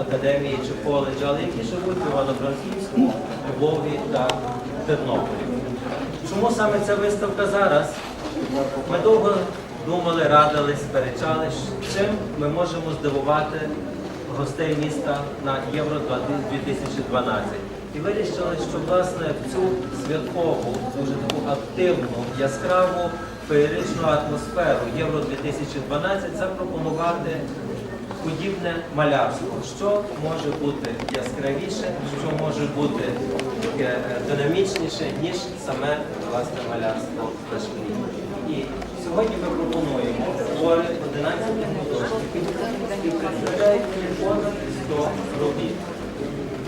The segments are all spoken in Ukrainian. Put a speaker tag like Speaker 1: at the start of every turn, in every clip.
Speaker 1: академії чи коледжі, але які живуть в Івано-Франківську, Львові та Тернополі. Чому саме ця виставка зараз? Ми довго думали, радились, сперечались, чим ми можемо здивувати гостей міста на Євро 2012. І вирішили, що власне в цю святкову, дуже таку активну, яскраву, феєричну атмосферу Євро 2012 запропонувати подібне малярство. Що може бути яскравіше, що може бути таке е, динамічніше, ніж саме власне малярство на шклі. І сьогодні ми пропонуємо твори 11 художників, які представляють понад 100 робіт.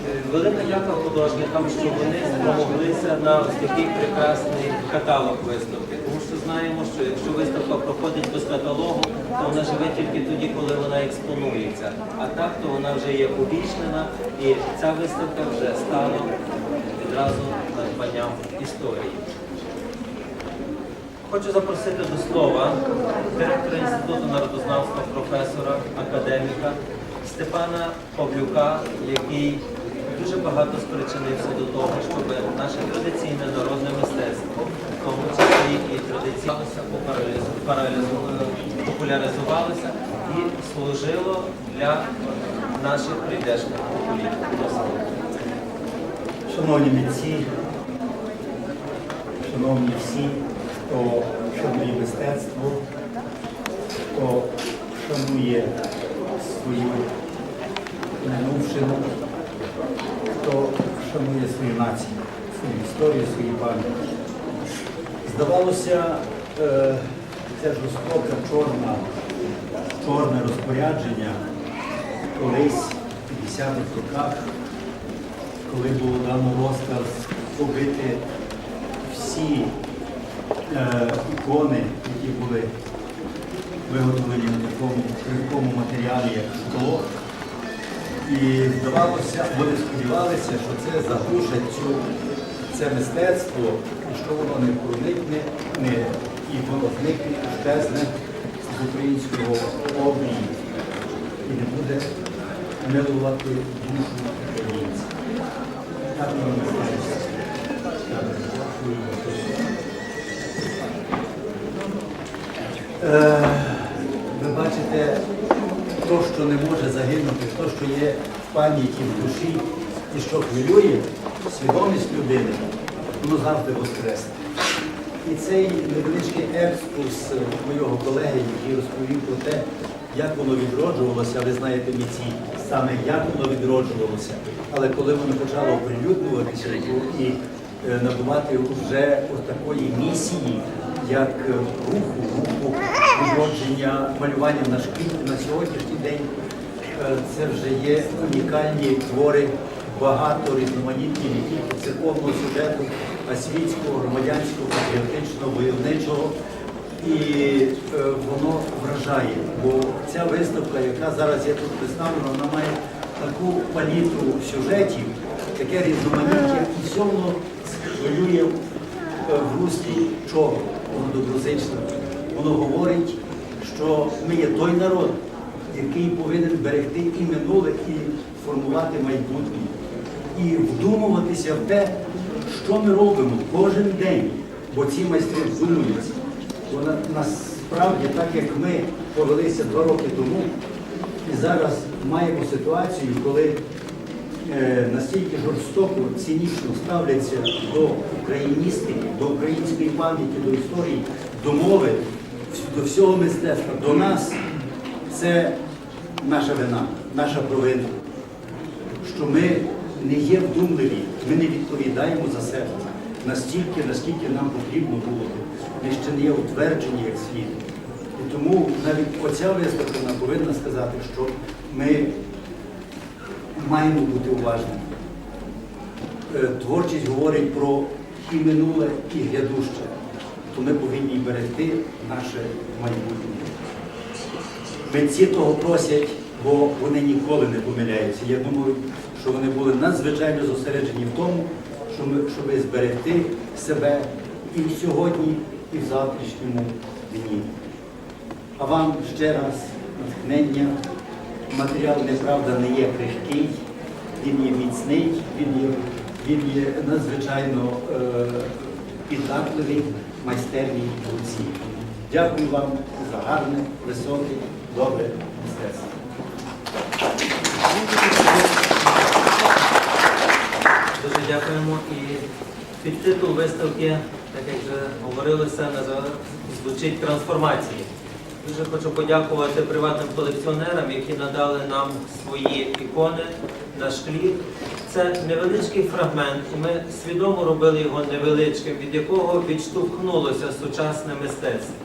Speaker 1: Е, Велика дяка художникам, що вони спромоглися на такий прекрасний каталог виставки. Знаємо, що якщо виставка проходить без каталогу, то вона живе тільки тоді, коли вона експонується. А так, то вона вже є увічнена, і ця виставка вже стала відразу надбанням історії. Хочу запросити до слова директора Інституту народознавства, професора, академіка Степана Павлюка, який дуже багато спричинився до того, щоб наше традиційне народне мистецтво, в тому числі і традиційно популяризувалося і служило для наших прийдешних поколінь.
Speaker 2: Шановні митці, шановні всі, хто шанує мистецтво, хто шанує свою минувшину, хто шанує свою націю, свою історію, свою пам'ять. Здавалося, е, це жорстоке чорна, чорне розпорядження колись в 50-х роках коли було дано розказ побити всі е, ікони, які були виготовлені на такому крихкому матеріалі, як скло. І здавалося, вони сподівалися, що це заглушить цю, це мистецтво, і що воно не проникне, не, і воно зникне, щезне з українського обрію і не буде милувати душу українців. Так воно не сталося. То, що не може загинути, то, що є в пам'яті, в душі і що хвилює, свідомість людини, воно завжди воскресне. І цей невеличкий екскурс моєго колеги, який розповів про те, як воно відроджувалося, ви знаєте міці, саме як воно відроджувалося. Але коли воно почало оприлюднюватися і е, набувати вже такої місії, як е, руху, руху відродження малювання на шкілі на сьогоднішній день, е, це вже є унікальні твори, багато різноманітні, тільки церковного сюжету, а світського, громадянського, патріотичного, войовничого. І е, воно вражає, бо ця виставка, яка зараз є тут представлена, вона має таку палітру сюжетів, таке різноманіття, і все воно хвилює е, в руслі чого? Воно. Воно говорить, що ми є той народ, який повинен берегти і минуле, і формувати майбутнє. І вдумуватися в те, що ми робимо кожен день, бо ці майстри вдумуються. Бо насправді, так як ми повелися два роки тому, і зараз маємо ситуацію, коли е, настільки жорстоко, цинічно ставляться до україністики, до української пам'яті, до історії, до мови, до всього мистецтва, до нас, це наша вина, наша провина що ми не є вдумливі, ми не відповідаємо за себе настільки, наскільки нам потрібно було. Ми ще не є утверджені як слід. І тому навіть оця виставка повинна сказати, що ми маємо бути уважними. Е, Творчість говорить про і минуле, і грядуще, то ми повинні берегти наше майбутнє. Митці того просять, бо вони ніколи не помиляються. Я думаю, що вони були надзвичайно зосереджені в тому, щоб, зберегти себе і в сьогодні, і в завтрашньому дні. А вам ще раз натхнення матеріал, неправда, не є крихкий, він є міцний, він є, він є надзвичайно е, піддатливий, майстерній руці. Дякую вам за гарне, високе, добре мистецтво.
Speaker 1: Дуже дякуємо. І підтитул виставки, так як вже говорилося, звучить трансформації. Дуже хочу подякувати приватним колекціонерам, які надали нам свої ікони на шклі. Це невеличкий фрагмент, і ми свідомо робили його невеличким, від якого відштовхнулося сучасне мистецтво.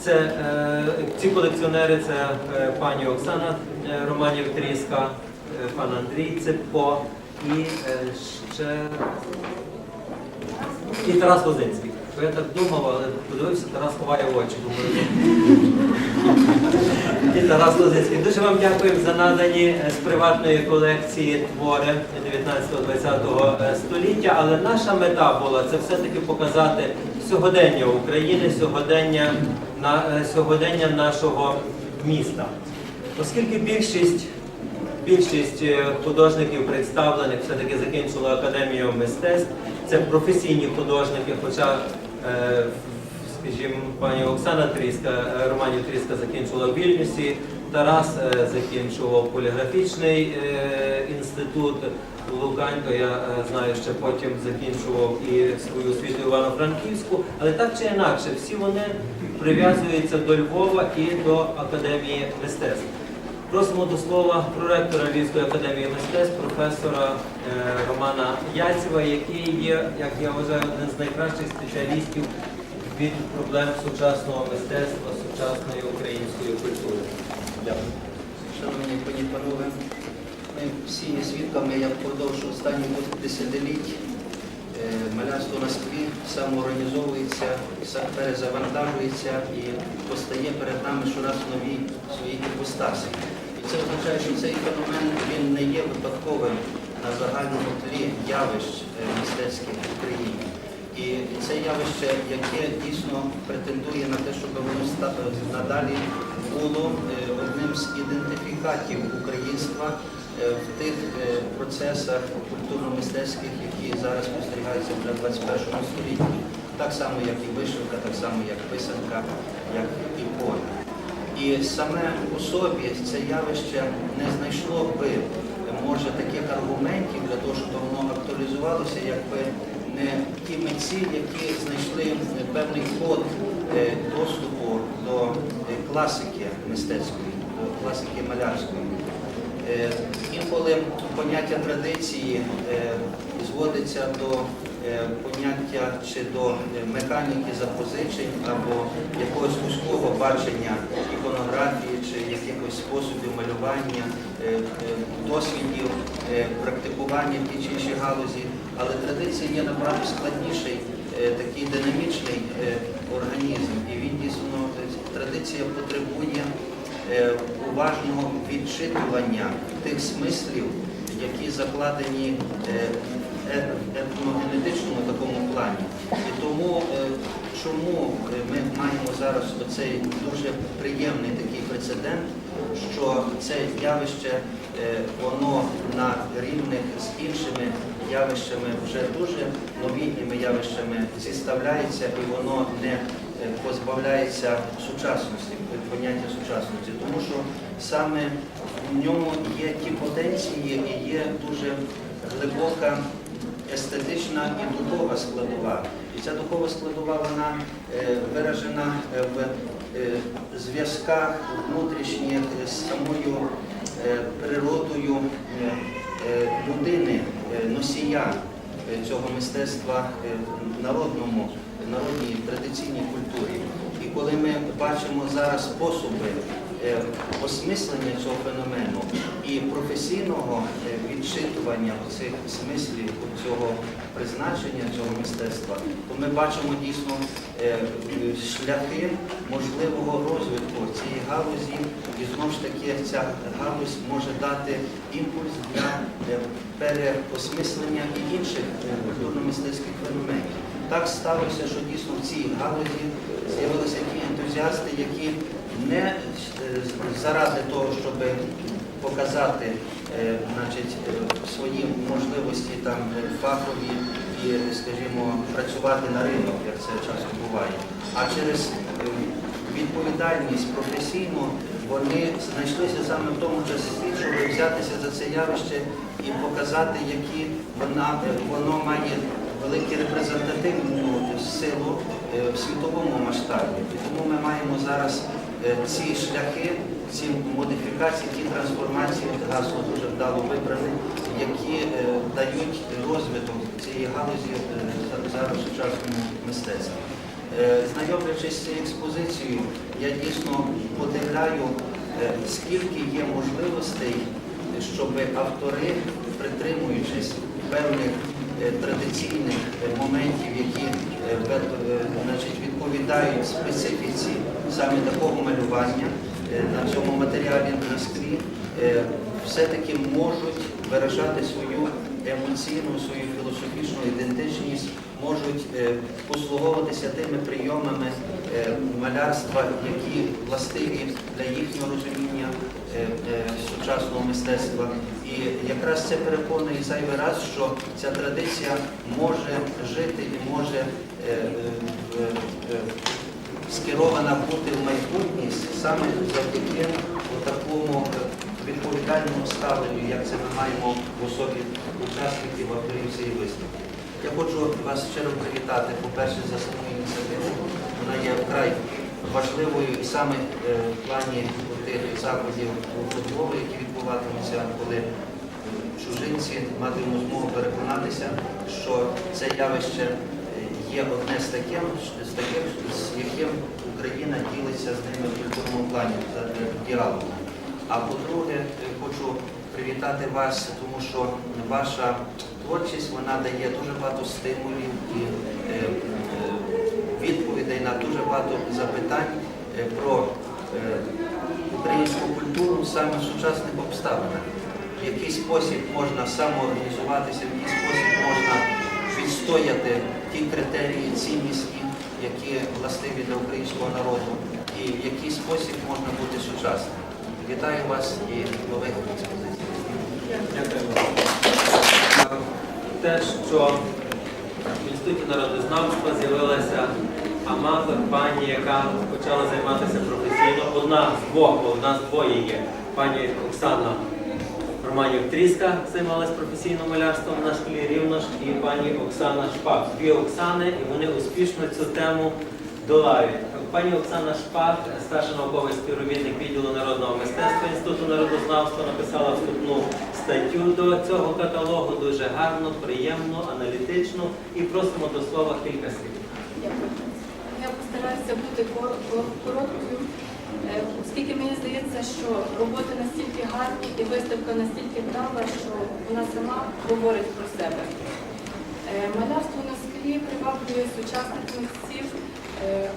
Speaker 1: Це е, ці колекціонери це е, пані Оксана е, Романів Тріска, е, пан Андрій Цепко і е, ще і Тарас Лозинський. Я так думав, але подивився, Тарас ховає очі. І Тарас. Дуже вам дякую за надані е, з приватної колекції твори 19-20 е, століття. Але наша мета була це все-таки показати сьогодення України, сьогодення, на, е, сьогодення нашого міста. Оскільки більшість Більшість художників представлених все-таки закінчила академію мистецтв. Це професійні художники, хоча, скажімо, пані Оксана Тріска, е, Романів Тріска закінчила в Вільнюсі, Тарас е, закінчував поліграфічний е, інститут. Луканько, я е, знаю, ще потім закінчував і свою освіту Івано-Франківську, але так чи інакше, всі вони прив'язуються до Львова і до академії мистецтв. Просимо до слова проректора Львівської академії мистецтв, професора Романа Яцева, який є, як я вважаю, один з найкращих спеціалістів від проблем сучасного мистецтва, сучасної української культури. Дякую.
Speaker 3: Шановні пані панове, ми всі є свідками, як впродовж останніх десятиліть е, малярство на склі самоорганізовується, перезавантажується і постає перед нами щораз в новій своїй іпостасі. І це означає, що цей феномен він не є випадковим на загальному тлі явищ е, мистецьких в Україні. І це явище, яке дійсно претендує на те, щоб воно надалі було е, одним з ідентифікатів українства е, в тих е, процесах культурно-мистецьких, які зараз спостерігаються вже в 21 столітті. Так само, як і вишивка, так само, як писанка, як ікона. І саме по собі це явище не знайшло би, може, таких аргументів для того, щоб воно актуалізувалося, якби ті митці, які знайшли певний код е, доступу до е, класики мистецької, до класики малярської. Е, Інколи поняття традиції е, зводиться до е, поняття чи до е, механіки запозичень або якогось вузького бачення іконографії чи якихось способів малювання, е, е, досвідів е, практикування в тій чи іншій галузі. Але традиція є набагато складніший, е, такий динамічний е, організм. І він дійсно традиція потребує е, уважного відчитування тих смислів, які закладені е- етногенетичному такому плані. І тому чому ми маємо зараз оцей дуже приємний такий прецедент, що це явище, воно на рівних з іншими явищами, вже дуже новітніми явищами зіставляється і воно не е, позбавляється сучасності, поняття сучасності, тому що саме в ньому є ті потенції і є дуже глибока естетична і духова складова. І ця духова складова вона е, виражена е, в зв'язках внутрішніх з самою природою людини, носія е, цього мистецтва е, в народному, народній традиційній культурі. І коли ми бачимо зараз способи е, осмислення цього феномену і професійного відчитування цих смислів цього призначення цього мистецтва, то ми бачимо дійсно е, шляхи можливого розвитку цієї галузі, і знову ж таки ця галузь може дати імпульс для е, переосмислення і інших е, культурно-мистецьких феноменів. Так сталося, що дійсно в цій галузі з'явилися ті ентузіасти, які не заради того, щоб показати значить, е, свої можливості там е, фахові і, скажімо, працювати на ринок, як це часто буває. А через е, відповідальність професійну вони знайшлися саме в тому часі, щоб взятися за це явище і показати, які вона, е, воно має велику репрезентативну силу е, в світовому масштабі. І тому ми маємо зараз е, ці шляхи, ці модифікації, ті трансформації, гасло дуже вдало вибране, які е, дають розвиток цієї галузі е, за- зараз сучасному мистецтві. Е, Знайомлячись з цією експозицією, я дійсно подивляю, е, скільки є можливостей, щоб автори, притримуючись певних е, традиційних е, моментів, які е, е, значить, відповідають специфіці саме такого малювання е, на цьому матеріалі на склі, е, все-таки можуть виражати свою емоційну, свою філософічну ідентичність, можуть е, послуговуватися тими прийомами малярства, які властиві для їхнього розуміння сучасного мистецтва. І якраз це переконує зайвий раз, що ця традиція може жити і може скерована бути в майбутність саме завдяки такому відповідальному ставленню, як це ми маємо в особі учасників авторів цієї виставки. Я хочу вас щиро привітати, по-перше, за саму ініціативу. Вона є вкрай важливою і саме е, в плані тих заходів футболу, які відбуватимуться, коли чужинці матимуть змогу переконатися, що це явище е, є одне з таким, з таким, з яким Україна ділиться з ними в культурному плані за діалогом. А по-друге, хочу привітати вас, тому що ваша творчість вона дає дуже багато стимулів і е, е, відповідей на дуже багато запитань е, про українську культуру саме в сучасних обставинах. В який спосіб можна самоорганізуватися, в який спосіб можна відстояти ті критерії цінності, які властиві для українського народу, і в який спосіб можна бути сучасним. Вітаю вас і нових експозицій.
Speaker 1: Дякую. Те, що в інституті народознавства з'явилася аматор пані, яка почала займатися професійно. Одна з двох, бо одна з двоє є. Пані Оксана Романів Тріска займалась професійним малярством на школі рівно ж і пані Оксана Шпак. Дві Оксани, і вони успішно цю тему долають. Пані Оксана Шпак, старший науковий співробітник відділу народного мистецтва Інституту народознавства, написала вступну статтю до цього каталогу. Дуже гарно, приємно, аналітично і просимо до слова кілька слів.
Speaker 4: Дякую. Я постараюся бути кор- кор- короткою, оскільки мені здається, що роботи настільки гарні і виставка настільки вдала, що вона сама говорить про себе. Е, Малярство на склі приваблює сучасних митців е,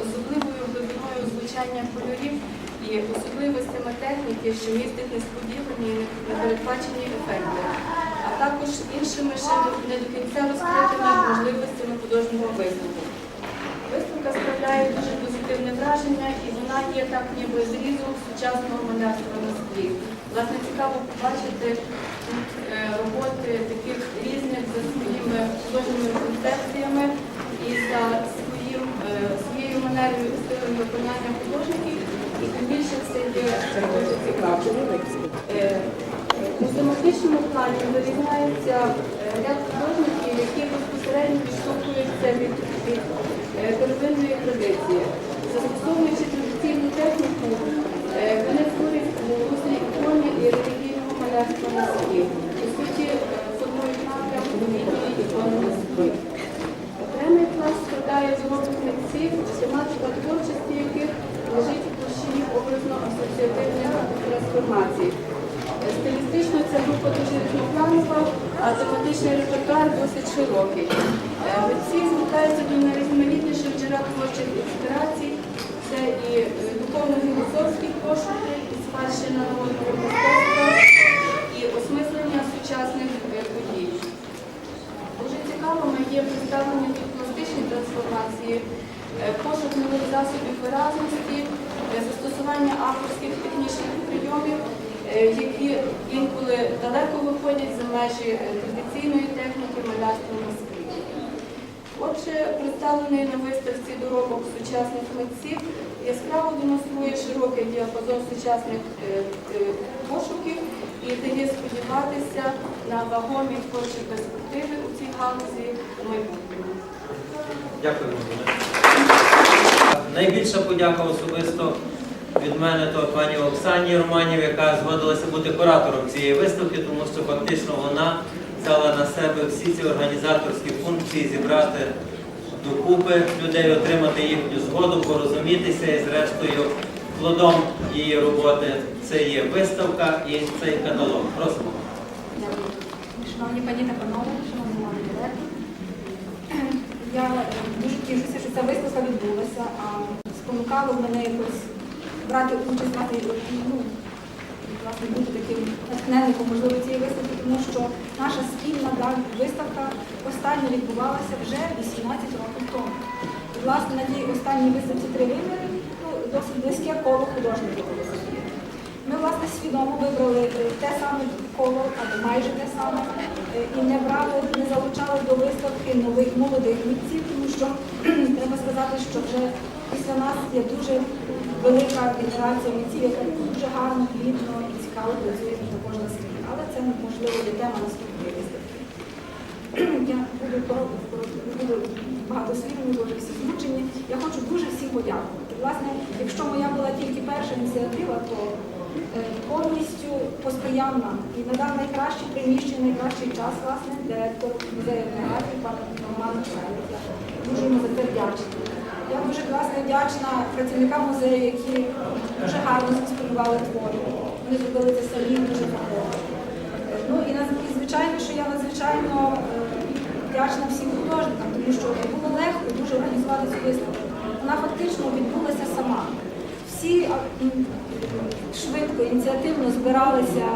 Speaker 4: особливою глибиною звучання кольорів і особливостями техніки, що містить несподівані непередбачені ефекти, а також іншими ще не до кінця розкритими можливостями художнього виступу. Виставка справляє дуже позитивне враження і вона є так ніби зрізом сучасного малярства на склі. Власне, цікаво побачити тут е, роботи таких різних за своїми художніми концепціями і за своїм, е, своєю манерою і стилем виконання художників. І тим більше це є дуже цікаво. Е, У тематичному плані вирізняється ряд художників, які безпосередньо відштовхуються від, від е, первинної традиції. Застосовуючи традиційну техніку, е, вони створюють у руслі ікони і релігійного малярства на склі. По суті, е, формують напрям релігії ікони на склі. Окремий клас складає зробок митців, тематика творчості яких лежить у площині образно-асоціативних трансформацій. Е, Стилістично ця група дуже різнопланова, а тематичний репертуар досить широкий. Е, Митці звертаються до найрізноманітніших джерел творчих інспірацій. Це і е, духовно-філософські пошуки, і спадщина народного мистецтва, і осмислення сучасних е, подій. Дуже цікавими є представлені тут пластичні трансформації, е, пошук засобів виразності, е, застосування авторських технічних прийомів е, які інколи далеко виходять за межі е, традиційної техніки малярства на склі. Отже, представлений на виставці доробок сучасних митців яскраво демонструє широкий діапазон сучасних пошуків і дає сподіватися на вагомі творчі перспективи у цій галузі у майбутньому.
Speaker 1: Дякую. Найбільша подяка особисто від мене то пані Оксані Романів, яка згодилася бути куратором цієї виставки, тому що фактично вона взяла на себе всі ці організаторські функції, зібрати докупи людей, отримати їхню згоду, порозумітися і зрештою плодом її роботи це є виставка і цей каталог. Просимо.
Speaker 5: Дякую. Шановні пані та панове, шановні колеги. Я е, дуже тішуся, що ця виставка відбулася, а спонукало мене якось брати участь, мати ну, власне бути таким натхненником можливо цієї виставки, тому що наша спільна да, виставка остання відбувалася вже 18 років тому. І власне на тій останній виставці три виміри ну, досить близьке коло художників. Ми, власне, свідомо вибрали е, те саме коло, або майже те саме, е, і не брали, не залучали до виставки нових молодих митців, тому що треба сказати, що вже після нас є дуже велика генерація митців, яка дуже гарно, плідно і цікаво працює також на світі. Але це можливо не тема наступної виставки. Я буду багато слів, дуже всі змучені. Я хочу дуже всім подякувати. Власне, якщо моя була тільки перша ініціатива, то повністю посприяв нам і надав найкращі приміщення, найкращий час, власне, директор музею етнографії, пан Роман Михайлович. Дуже йому за це вдячна. Я дуже власне вдячна працівникам музею, які дуже гарно сконструювали твори. Вони зробили це самі дуже. Е, Ну і, звичайно, що я надзвичайно е, вдячна всім художникам, тому що було легко дуже організувати цю виставку. Вона фактично відбулася сама. Всі швидко, ініціативно збиралися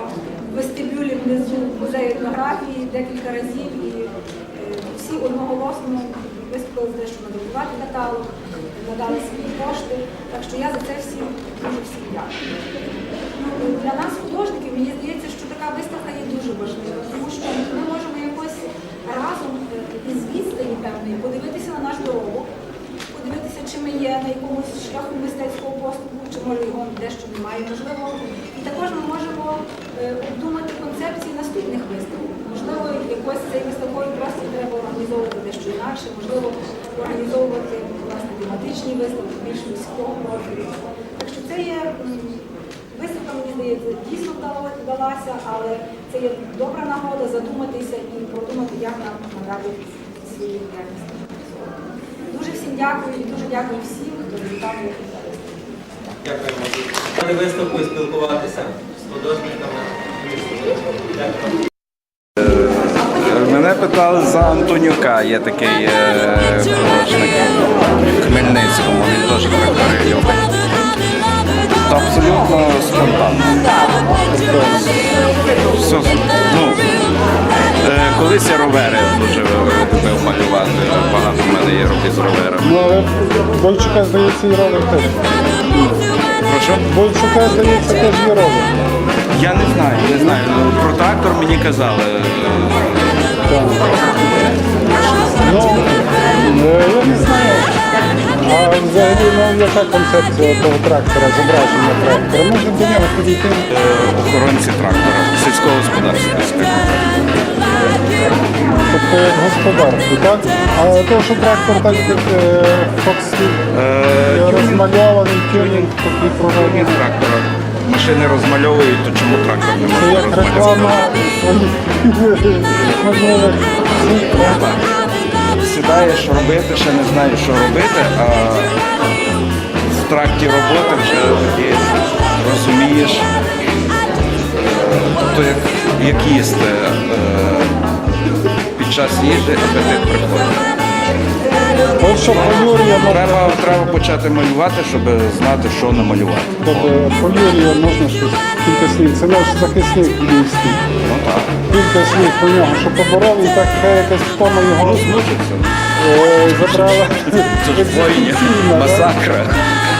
Speaker 5: в вестибюлі внизу музею етнографії декілька разів і е, всі одноголосно виступили за те, щоб надрукувати каталог, надали свої кошти. Так що я за це всім дуже всім дякую. Ну, Для нас, художників, мені здається, що така виставка є дуже важлива, тому що ми можемо якось разом е, із відстані певної подивитися на наш доробок, подивитися, чи ми є на якомусь шляху мистецького поступу, чи може його дещо немає можливо. І також ми можемо е, обдумати концепції наступних виставок. Можливо, якось цей виставковий простір треба організовувати дещо інакше, можливо, організовувати власне тематичні виставки більш міського профілю. Так що це є. Виставка, мені здається, дійсно вдалася, але це є добра нагода задуматися і продумати, як нам надати свої діяльності. Дуже всім дякую і дуже дякую всім, хто завітав на.
Speaker 1: Дякуємо. Ради виставку і спілкуватися з художниками. Дякую.
Speaker 6: Мене питали за Антонюка, є такий е, художник в Хмельницькому, він теж трактори любить. Та абсолютно спонтанно. Все, ну, колись я ровери дуже любив малювати. Багато в мене є робіт з роверами.
Speaker 7: Ну, але Бойчука, здається, і ровер теж.
Speaker 6: Прошу?
Speaker 7: Бойчука, здається, теж є ровер.
Speaker 6: Я не знаю, не знаю. Ну, Про трактор мені казали.
Speaker 7: Так. Ну, е, я не знаю. А взагалі, ну, яка концепція того трактора, зображення трактора? Може до нього підійти?
Speaker 6: е, Охоронці трактора, сільського господарства.
Speaker 7: Тобто господарство, так? А то, що трактор так е, фоксі,
Speaker 6: Е,
Speaker 7: розмальований, тюнінг такий
Speaker 6: Ні, трактора. Машини розмальовують, то чому трактор не
Speaker 7: Це як реклама?
Speaker 6: Сідаєш робити, ще не знаєш, що робити, а в тракті роботи вже тоді розумієш, е, то як, як їсти. Е, час їжі апетит приходить.
Speaker 7: По можна
Speaker 6: Треба, треба почати малювати, щоб знати, що намалювати.
Speaker 7: Тобто по можна щось кілька слів. Це наш захисник львівський.
Speaker 6: Ну так.
Speaker 7: Кілька слів про нього, що поборов і так хай якась втома його
Speaker 6: Змучиться.
Speaker 7: е, забрала.
Speaker 6: Це ж воїння, масакра.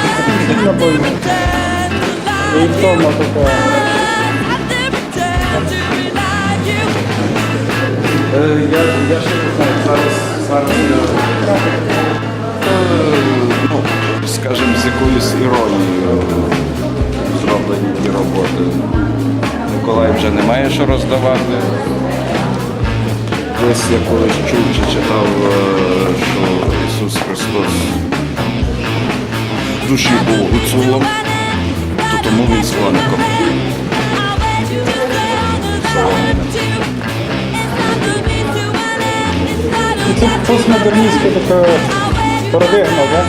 Speaker 7: Екзекуційна бойня. І втома така.
Speaker 6: Я, я ще не знаю, зараз, зараз я, е, ну, скажімо, з якоюсь іронією зроблені ті роботи. Миколай вже не має що роздавати. Десь я колись чув чи читав, е, що Ісус Христос в душі був гуцулом, то тому він слоником.
Speaker 7: Постмодерністська така парадигма, так?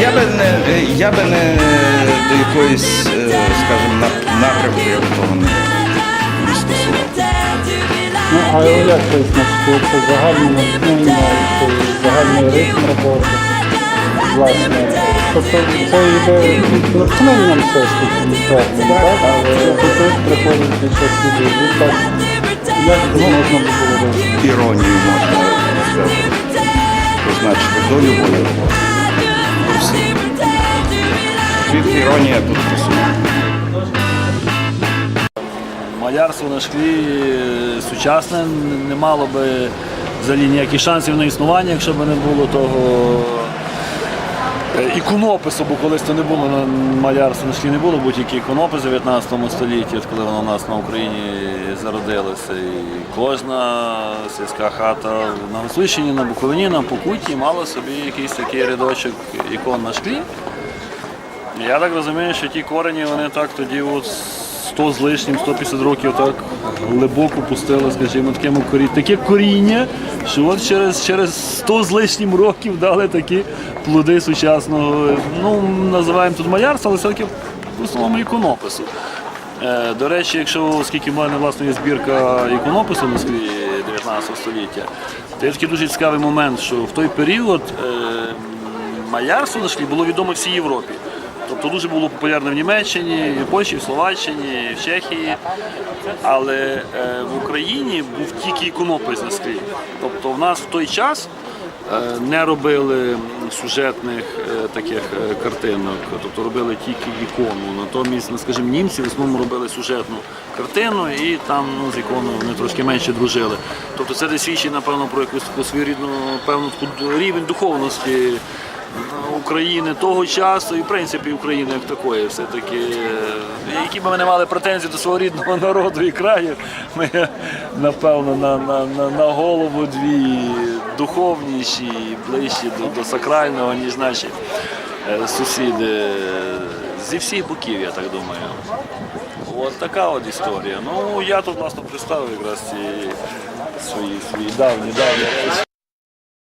Speaker 6: Я би не, я би не до якоїсь, е, скажімо, на- напрямку я б того не, не стосував.
Speaker 7: Ну, а як це значить? Це загальне натхнення, це загальний ритм роботи, власне. Тобто це йде натхненням все ж таки, так? Але тут приходить під час людей. Так, як це можна було робити?
Speaker 6: Іронію можна сказати, позначити до любої роботи. Звідки іронія тут присутня?
Speaker 8: Малярство на шклі е, сучасне не мало би взагалі ніяких шансів на існування, якщо б не було того іконопису, бо колись то не було на малярство на шклі не було будь-які іконописи в 19 столітті, от коли воно у нас на Україні зародилося. І кожна сільська хата на Гуцульщині, на Буковині, на Покуті мала собі якийсь такий рядочок ікон на шклі. Я так розумію, що ті корені вони так тоді от 100 з лишнім, 150 років так глибоко пустили, скажімо, таким корі... таке коріння, що от через, через 100 з лишнім років дали такі плоди сучасного, ну, називаємо тут малярства, але все-таки в основному іконопису. Е, До речі, якщо оскільки в мене власне є збірка іконопису на склі 19 століття, то є такий дуже цікавий момент, що в той період е, малярство на було відомо всій Європі. Тобто дуже було популярне в Німеччині, в Польщі, в Словаччині, в Чехії. Але е, в Україні був тільки іконопис на склі. Тобто в нас в той час е, не робили сюжетних е, таких картинок, тобто робили тільки ікону. Натомість, ну, скажімо, німці в основному робили сюжетну картину і там ну, з іконою вони трошки менше дружили. Тобто це десь свідчить, напевно, про якусь таку своєрідну певну рівень духовності. України того часу і в принципі України як такої, все-таки, е, які б ми не мали претензії до свого рідного народу і краю, ми напевно на, на, на, на голову дві духовніші, і ближчі до, до сакрального, ніж наші е, сусіди зі всіх боків, я так думаю. От така от історія. Ну я тут власне представив якраз ці свої свої давні давні.